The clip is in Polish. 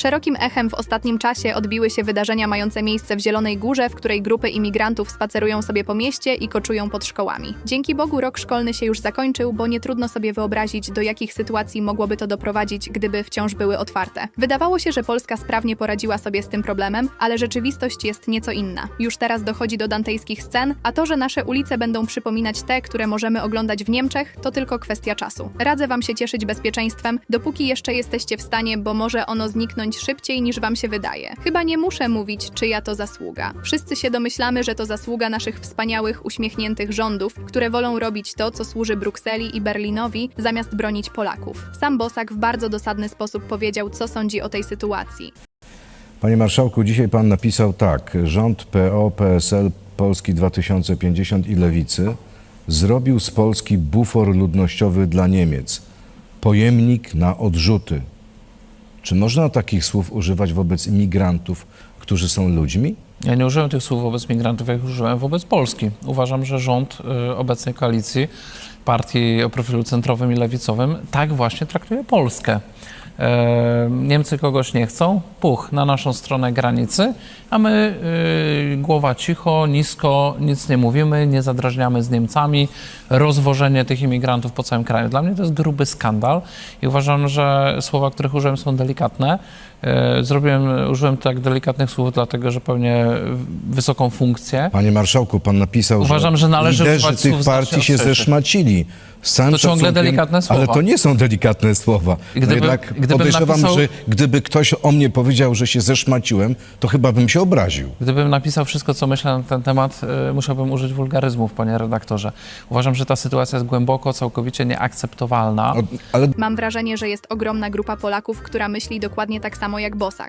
Szerokim echem w ostatnim czasie odbiły się wydarzenia mające miejsce w Zielonej Górze, w której grupy imigrantów spacerują sobie po mieście i koczują pod szkołami. Dzięki Bogu rok szkolny się już zakończył, bo nie trudno sobie wyobrazić, do jakich sytuacji mogłoby to doprowadzić, gdyby wciąż były otwarte. Wydawało się, że Polska sprawnie poradziła sobie z tym problemem, ale rzeczywistość jest nieco inna. Już teraz dochodzi do dantejskich scen, a to, że nasze ulice będą przypominać te, które możemy oglądać w Niemczech, to tylko kwestia czasu. Radzę Wam się cieszyć bezpieczeństwem, dopóki jeszcze jesteście w stanie, bo może ono zniknąć szybciej niż Wam się wydaje. Chyba nie muszę mówić, czyja to zasługa. Wszyscy się domyślamy, że to zasługa naszych wspaniałych, uśmiechniętych rządów, które wolą robić to, co służy Brukseli i Berlinowi, zamiast bronić Polaków. Sam Bosak w bardzo dosadny sposób powiedział, co sądzi o tej sytuacji. Panie marszałku, dzisiaj pan napisał tak. Rząd PO, PSL, Polski 2050 i Lewicy zrobił z Polski bufor ludnościowy dla Niemiec. Pojemnik na odrzuty. Czy można takich słów używać wobec imigrantów, którzy są ludźmi? Ja nie użyłem tych słów wobec migrantów, jak użyłem wobec Polski. Uważam, że rząd y, obecnej koalicji, partii o profilu centrowym i lewicowym, tak właśnie traktuje Polskę. Niemcy kogoś nie chcą, puch, na naszą stronę granicy, a my y, głowa cicho, nisko, nic nie mówimy, nie zadrażniamy z Niemcami, rozwożenie tych imigrantów po całym kraju. Dla mnie to jest gruby skandal i uważam, że słowa, których użyłem są delikatne. E, Zrobiłem, użyłem tak delikatnych słów, dlatego że pełnię wysoką funkcję. Panie marszałku, pan napisał, Uważam, że należy liderzy tych partii się zeszmacili. Z całym To ciągle szacunkiem, delikatne słowa. Ale to nie są delikatne słowa. Gdybym- no jednak gdybym podejrzewam, napisał- że gdyby ktoś o mnie powiedział, że się zeszmaciłem, to chyba bym się obraził. Gdybym napisał wszystko, co myślę na ten temat, y, musiałbym użyć wulgaryzmów, panie redaktorze. Uważam, że ta sytuacja jest głęboko, całkowicie nieakceptowalna. O, Ale Mam wrażenie, że jest ogromna grupa Polaków, która myśli dokładnie tak samo jak Bosak.